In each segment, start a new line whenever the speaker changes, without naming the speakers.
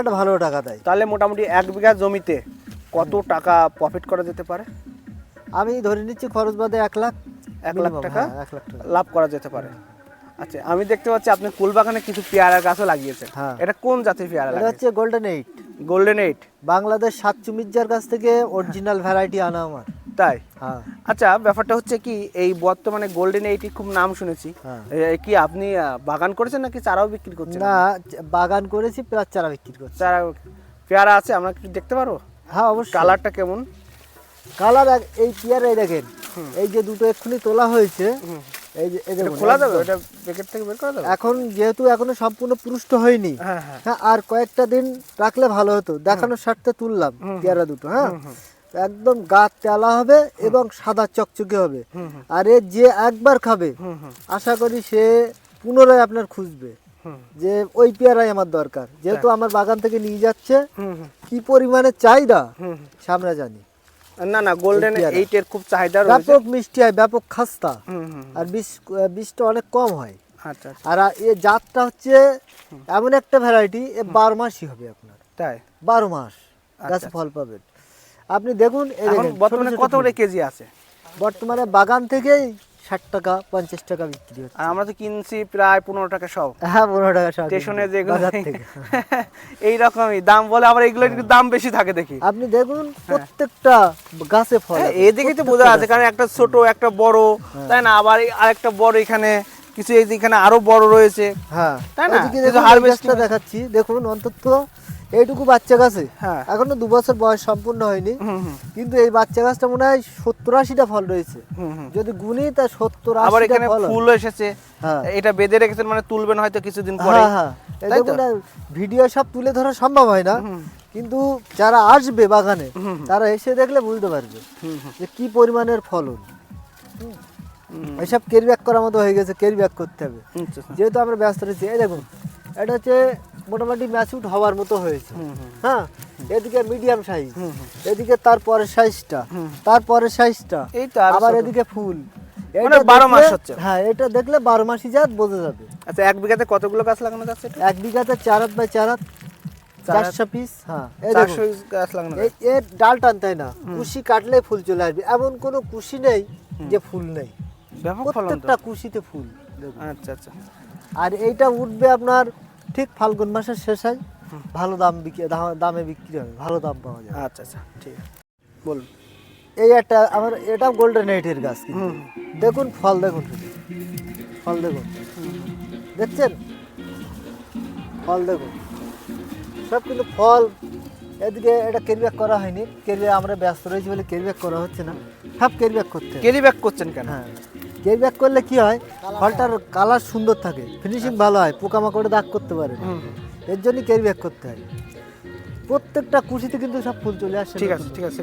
একটা ভালো টাকা দেয়।
তাহলে মোটামুটি এক বিঘা জমিতে কত টাকা প্রফিট করা যেতে পারে?
আমি ধরে নিচ্ছি খরচ বাদে এক লাখ
এক লাখ টাকা
হ্যাঁ, এক লাখ টাকা।
লাভ করা যেতে পারে। আচ্ছা আমি দেখতে পাচ্ছি আপনি কুলবাগানে কিছু পেয়ারা গাছও লাগিয়েছেন।
হ্যাঁ।
এটা কোন জাতের পেয়ারা
এটা হচ্ছে golden eight
golden eight
Bangladesh সাতচু মির্জার কাছ থেকে অরিজিনাল ভ্যারাইটি আনা আমার।
তাই?
হ্যাঁ।
আচ্ছা ব্যাপারটা হচ্ছে কি এই বর্তমানে গোল্ডেন এইটি খুব নাম শুনেছি।
হ্যাঁ।
কি আপনি বাগান করেছেন নাকি চারাও বিক্রি করছেন?
না বাগান করেছি প্লাস চারা বিক্রি করছি।
চারা পেয়ারা আছে আমরা একটু দেখতে পারব?
হ্যাঁ অবশ্যই।
কালারটা কেমন?
কালার এই পেয়ারাই দেখেন। এই যে দুটো এক্ষুনি তোলা হয়েছে এই যে এই
এটা খোলা যাবে। ওটা প্যাকেট থেকে বের করা যাবে?
এখন যেহেতু এখনও সম্পূর্ণ পুষ্ট হয়নি
হ্যাঁ হ্যাঁ।
হ্যাঁ আর কয়েকটা দিন রাখলে ভালো হতো। দেখানোর স্বার্থে তুললাম পেয়ারা দুটো হ্যাঁ। একদম গাছ তেলা হবে এবং সাদা চকচকে হবে। আর এ যে একবার খাবে আশা করি সে পুনরায় আপনার খুঁজবে। যে ওই পেয়ারাই আমার দরকার। যেহেতু আমার বাগান থেকে নিয়ে যাচ্ছে কি পরিমাণে চাহিদা। সামনে জানি।
না না গোল্ডেন। এইটের খুব চাহিদা রয়েছে।
ব্যাপক মিষ্টি হয় ব্যাপক খাস্তা। আর বিষ বিষটা অনেক কম হয়।
আচ্ছা আচ্ছা।
আর এ জাতটা হচ্ছে এমন একটা ভ্যারাইটি এ বারো মাসই হবে আপনার।
তাই?
বারো মাস। গাছে
আচ্ছা।
ফল পাবেন। আপনি দেখুন
বর্তমানে কত করে কেজি আছে?
বর্তমানে বাগান থেকেই ষাট টাকা পঞ্চাশ টাকা বিক্রি হচ্ছে।
আর আমরা তো কিনছি প্রায় পনেরো টাকা সব।
হ্যাঁ পনেরো টাকা সব।
স্টেশনে যেগুলো এইরকমই দাম বলে আবার এগুলো একটু দাম বেশি থাকে দেখি।
আপনি দেখুন প্রত্যেকটা গাছে ফল
হ্যাঁ, এদিকে তো বোঝা আছে কারণ একটা ছোট একটা বড় তাই না? আবার আরেকটা বড় এখানে কিছু এই এখানে আরও বড় রয়েছে।
হ্যাঁ।
তাই না?
গাছটা দেখাচ্ছি দেখুন অন্তত এইটুকু বাচ্চা গাছে?
হ্যাঁ।
এখনও দু বছর বয়স সম্পূর্ণ হয়নি। কিন্তু এই বাচ্চা গাছটা মনে হয় সত্তর আশিটা ফল রয়েছে। যদি গুনি তা সত্তর
আবার এখানে
ফল
এসেছে।
হ্যাঁ।
এটা বেঁধে রেখেছেন মানে তুলবেন হয়তো কিছুদিন পরে
হ্যাঁ হ্যাঁ। ভিডিও সব তুলে ধরা সম্ভব হয় না। কিন্তু যারা আসবে বাগানে তারা এসে দেখলে বুঝতে পারবে যে কি পরিমাণের ফলন। এসব কেরি ব্যাক করার মতো হয়ে গেছে কেরি ব্যাক করতে হবে।
আচ্ছা, আচ্ছা।
যেহেতু আমরা ব্যস্ত রয়েছি এই দেখুন এটা হচ্ছে মোটামুটি ম্যাচুট হওয়ার মতো হয়েছে। হ্যাঁ এদিকে মিডিয়াম সাইজ। এদিকে তারপরের সাইজটা
হুম।
তারপরের সাইজটা
এই তো
আবার এদিকে ফুল
মানে
এটা
12 মাস হচ্ছে।
হ্যাঁ এটা দেখলে বারো মাসি জাত বোঝা যাবে।
আচ্ছা এক বিঘাতে কতগুলো গাছ লাগানো যাচ্ছে
এক বিঘাতে চার হাত বাই চার হাত চারশো পিস হ্যাঁ।
গাছ লাগানো
এর ডাল টানতে হয় না। কুশি কাটলে ফুল চলে আসবে। এমন কোনো কুশি নেই যে ফুল নেই। প্রত্যেকটা কুশিতে ফুল
আচ্ছা আচ্ছা।
আর এইটা উঠবে আপনার ঠিক ফাল্গুন মাসের শেষ হয় ভালো দাম বিক্রি দামে বিক্রি হবে ভালো দাম পাওয়া যায়
আচ্ছা আচ্ছা ঠিক আছে। বলুন।
এই একটা আমার এটা গোল্ডেন এইটের গাছ দেখুন ফল দেখুন। ফল দেখুন। দেখছেন? ফল দেখুন। সব কিন্তু ফল। এদিকে এটা কেরিব্যাক করা হয়নি। কেরিব্যাক আমরা ব্যস্ত রয়েছি বলে কেরিব্যাক করা হচ্ছে না। সব কেরিব্যাক করতে হবে।
কেরি ব্যাক করছেন কেন?
হ্যাঁ। কেরিব্যাক করলে কি হয়? ফলটার কালার সুন্দর থাকে ফিনিশিং ভালো হয় পোকামাকড়ে দাগ করতে পারে না। এর জন্যই কেরিব্যাক করতে হয়। প্রত্যেকটা কুশিতে কিন্তু সব ফুল চলে আসছে
ঠিক আছে ঠিক আছে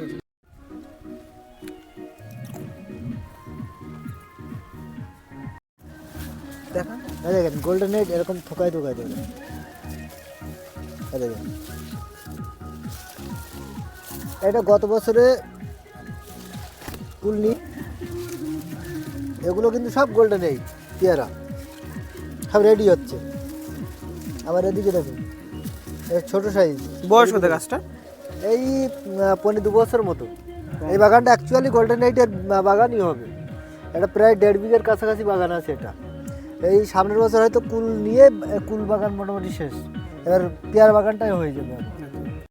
দেখা।
দেখেন গোল্ডেন এইট এরকম থোকায় থোকায় দেখেন। এটা গত বছরে কুলনি এগুলো কিন্তু সব গোল্ডেন এই পেয়ারা। সব রেডি হচ্ছে। আবার এদিকে দেখুন ছোট সাইজ
বয়স কত গাছটা
এই পনেরো দু বছর মতো। এই বাগানটা অ্যাকচুয়ালি গোল্ডেন এইটের বাগানই হবে। এটা প্রায় দেড় বিঘের কাছাকাছি বাগান আছে এটা। এই সামনের বছর হয়তো কুল নিয়ে কুল বাগান মোটামুটি শেষ। এবার পেয়ার বাগানটাই হয়ে যাবে।